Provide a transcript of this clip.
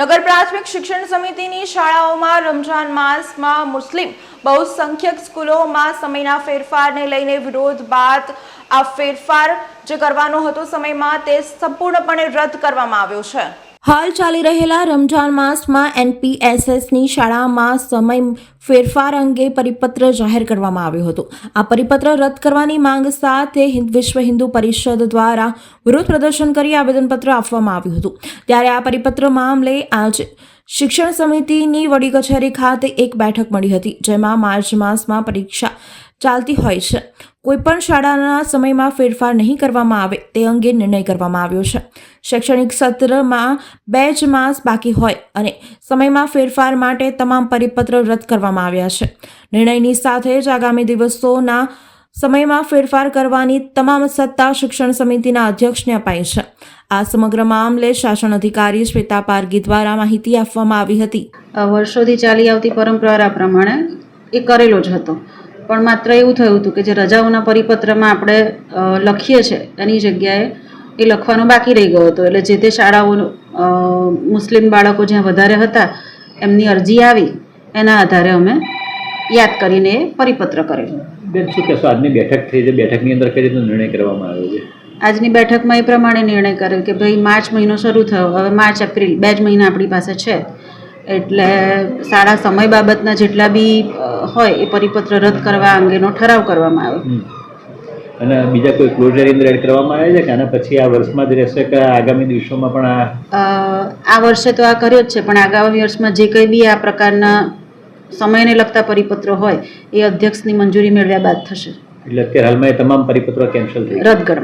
નગર પ્રાથમિક શિક્ષણ સમિતિની શાળાઓમાં રમજાન માસમાં મુસ્લિમ બહુસંખ્યક સ્કૂલોમાં સમયના ફેરફારને લઈને વિરોધ બાદ આ ફેરફાર જે કરવાનો હતો સમયમાં તે સંપૂર્ણપણે રદ કરવામાં આવ્યો છે. હાલ ચાલી રહેલા રમજાન માસમાં એનપીએસએસની શાળામાં સમય ફેરફાર અંગે પરિપત્ર જાહેર કરવામાં આવ્યો હતો. આ પરિપત્ર રદ કરવાની માંગ સાથે વિશ્વ હિન્દુ પરિષદ દ્વારા વિરોધ પ્રદર્શન કરી આવેદનપત્ર આપવામાં આવ્યું હતું. ત્યારે આ પરિપત્ર મામલે આજે શિક્ષણ સમિતિની વડી કચેરી ખાતે એક બેઠક મળી હતી, જેમાં માર્ચ માસમાં પરીક્ષા ચાલતી હોય છે. કોઈપણ શાળાના સમયમાં ફેરફાર નહીં કરવામાં આવે તે અંગે નિર્ણય કરવામાં આવ્યો છે. શૈક્ષણિક સત્રમાં બે જ માસ બાકી હોય અને સમયમાં ફેરફાર માટે તમામ પરિપત્ર રદ કરવામાં આવ્યા છે. નિર્ણયની સાથે જ આગામી દિવસોના સમયમાં ફેરફાર કરવાની તમામ સત્તા શિક્ષણ સમિતિના અધ્યક્ષને અપાઈ છે. આ સમગ્ર મામલે શાસન અધિકારી શ્વેતા પારગી દ્વારા માહિતી આપવામાં આવી હતી. વર્ષોથી ચાલી આવતી પરંપરા પ્રમાણે એ કરેલો જ હતો. પણ માત્ર એવું થયું હતું કે જે રજાઓના પરિપત્રમાં આપણે લખીએ છીએ, એની જગ્યાએ એ લખવાનો બાકી રહી ગયો હતો. એટલે જે તે શાળાઓ મુસ્લિમ બાળકો જ્યાં વધારે હતા, એમની અરજી આવી, એના આધારે અમે યાદ કરીને એ પરિપત્ર કરેલો. બેન શું કહેશો? આજની બેઠક થઈ છે. બેઠકની અંદર કઈ રીતનો નિર્ણય કરવામાં આવ્યો છે? આજની બેઠકમાં એ પ્રમાણે નિર્ણય કર્યો કે ભાઈ માર્ચ મહિનો શરૂ થયો. હવે માર્ચ એપ્રિલ બે જ મહિના આપણી પાસે છે. એટલે સારા સમય બાબતના જેટલા બી હોય એ પરિપત્ર રદ કરવા અંગેનો ઠરાવ કરવામાં આવ્યો. અને બીજા કોઈ ક્લોઝર અંદર એડ કરવામાં આવે છે કે આના પછી આ વર્ષમાં જ રહેશે કે આગામી દિવસોમાં પણ આ? આ વર્ષે તો આ કર્યો જ છે પણ આગામી વર્ષમાં જે કંઈ બી આ પ્રકારના સમયને લગતા પરિપત્રો હોય એ અધ્યક્ષની મંજૂરી મેળવ્યા બાદ થશે. એટલે અત્યારે હાલમાં એ તમામ પરિપત્રો કેન્સલ થઈ રદ કરવા